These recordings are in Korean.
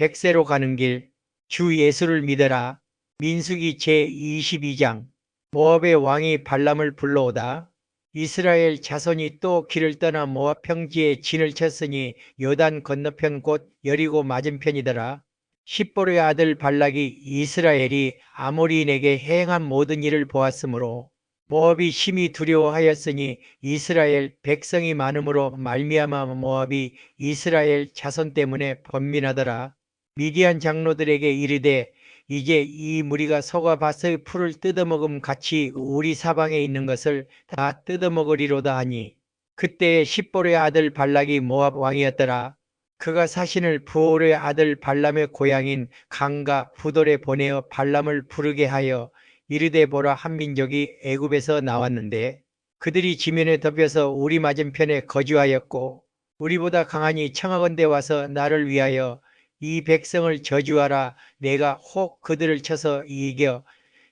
백세로 가는 길 주 예수를 믿어라. 민수기 제22장 모압의 왕이 발람을 불러오다. 이스라엘 자손이 또 길을 떠나 모압 평지에 진을 쳤으니 요단 건너편 곧 여리고 맞은편이더라. 십보르의 아들 발락이 이스라엘이 아모리인에게 행한 모든 일을 보았으므로 모압이 심히 두려워하였으니 이스라엘 백성이 많음으로 말미암아 모압이 이스라엘 자손 때문에 번민하더라. 미디안 장로들에게 이르되 이제 이 무리가 소가 밭의 풀을 뜯어먹음 같이 우리 사방에 있는 것을 다 뜯어먹으리로다 하니 그때에 십보르의 아들 발락이 모압 왕이었더라. 그가 사신을 부올의 아들 발람의 고향인 강가 부돌에 보내어 발람을 부르게 하여 이르되 보라 한 민족이 애굽에서 나왔는데 그들이 지면에 덮여서 우리 맞은편에 거주하였고 우리보다 강하니 청하건대 와서 나를 위하여 이 백성을 저주하라. 내가 혹 그들을 쳐서 이겨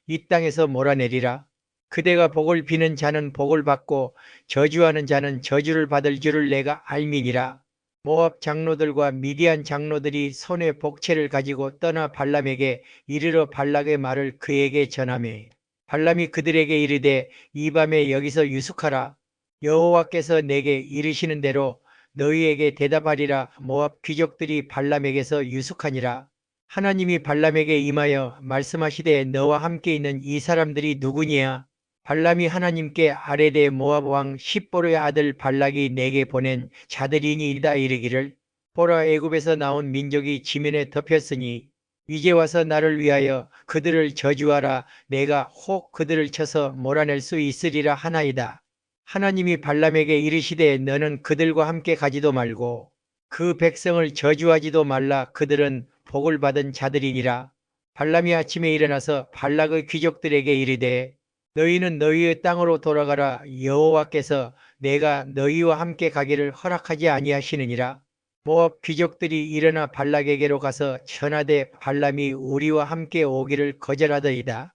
이 땅에서 몰아내리라. 그대가 복을 비는 자는 복을 받고 저주하는 자는 저주를 받을 줄을 내가 알미니라. 모압 장로들과 미디안 장로들이 손에 복채를 가지고 떠나 발람에게 이르러 발락의 말을 그에게 전하매 발람이 그들에게 이르되 이 밤에 여기서 유숙하라. 여호와께서 내게 이르시는 대로 너희에게 대답하리라. 모압 귀족들이 발람에게서 유숙하니라. 하나님이 발람에게 임하여 말씀하시되 너와 함께 있는 이 사람들이 누구니야? 발람이 하나님께 아레데 모압 왕 십보르의 아들 발락이 내게 보낸 자들이니이다 이르기를. 보라 애굽에서 나온 민족이 지면에 덮였으니 이제 와서 나를 위하여 그들을 저주하라. 내가 혹 그들을 쳐서 몰아낼 수 있으리라 하나이다. 하나님이 발람에게 이르시되 너는 그들과 함께 가지도 말고 그 백성을 저주하지도 말라 그들은 복을 받은 자들이니라. 발람이 아침에 일어나서 발락의 귀족들에게 이르되 너희는 너희의 땅으로 돌아가라 여호와께서 내가 너희와 함께 가기를 허락하지 아니하시느니라. 모압 귀족들이 일어나 발락에게로 가서 전하되 발람이 우리와 함께 오기를 거절하더이다.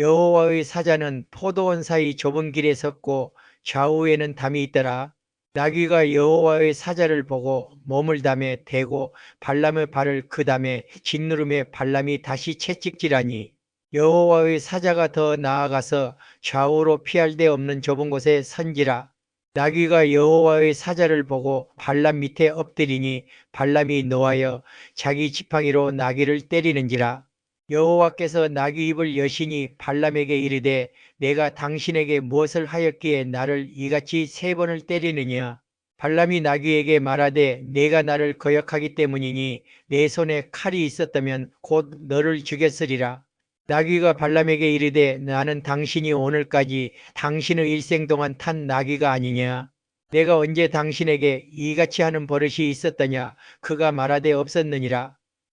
여호와의 사자는 포도원 사이 좁은 길에 섰고 좌우에는 담이 있더라. 나귀가 여호와의 사자를 보고 몸을 담에 대고 발람의 발을 그 담에 짓누름에 발람이 다시 채찍질하니 여호와의 사자가 더 나아가서 좌우로 피할 데 없는 좁은 곳에 선지라 나귀가 여호와의 사자를 보고 발람 밑에 엎드리니 발람이 노하여 자기 지팡이로 나귀를 때리는지라 여호와께서 나귀 입을 여시니 발람에게 이르되 내가 당신에게 무엇을 하였기에 나를 이같이 세 번을 때리느냐? 발람이 나귀에게 말하되 내가 나를 거역하기 때문이니 내 손에 칼이 있었다면 곧 너를 죽였으리라. 나귀가 발람에게 이르되 나는 당신이 오늘까지 당신의 일생 동안 탄 나귀가 아니냐? 내가 언제 당신에게 이같이 하는 버릇이 있었더냐? 그가 말하되 없었느니라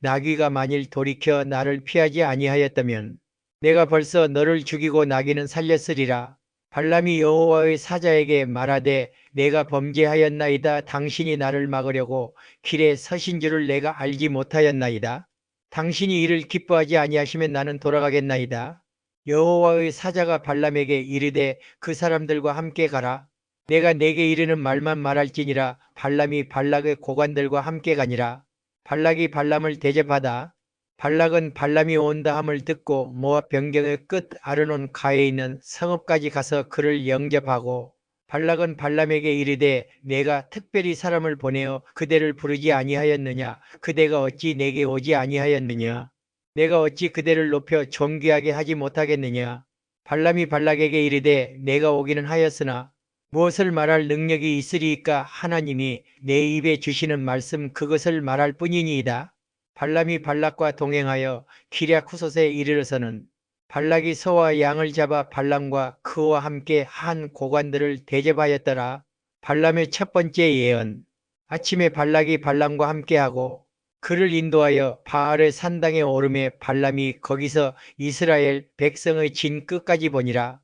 나귀가 만일 돌이켜 나를 피하지 아니하였다면 내가 벌써 너를 죽이고 나귀는 살렸으리라. 발람이 여호와의 사자에게 말하되 내가 범죄하였나이다. 당신이 나를 막으려고 길에 서신 줄을 내가 알지 못하였나이다. 당신이 이를 기뻐하지 아니하시면 나는 돌아가겠나이다. 여호와의 사자가 발람에게 이르되 그 사람들과 함께 가라. 내가 내게 이르는 말만 말할지니라. 발람이 발락의 고관들과 함께 가니라 발락이 발람을 대접하다. 발락은 발람이 온다 함을 듣고 모압 변경의 끝 아르논 가에 있는 성읍까지 가서 그를 영접하고 발락은 발람에게 이르되 내가 특별히 사람을 보내어 그대를 부르지 아니하였느냐? 그대가 어찌 내게 오지 아니하였느냐? 내가 어찌 그대를 높여 존귀하게 하지 못하겠느냐? 발람이 발락에게 이르되 내가 오기는 하였으나 무엇을 말할 능력이 있으리이까 하나님이 내 입에 주시는 말씀 그것을 말할 뿐이니이다. 발람이 발락과 동행하여 기랴 후솥에 이르러서는 발락이 소와 양을 잡아 발람과 그와 함께 한 고관들을 대접하였더라. 발람의 첫 번째 예언. 아침에 발락이 발람과 함께하고 그를 인도하여 바알의 산당에 오름에 발람이 거기서 이스라엘 백성의 진 끝까지 보니라.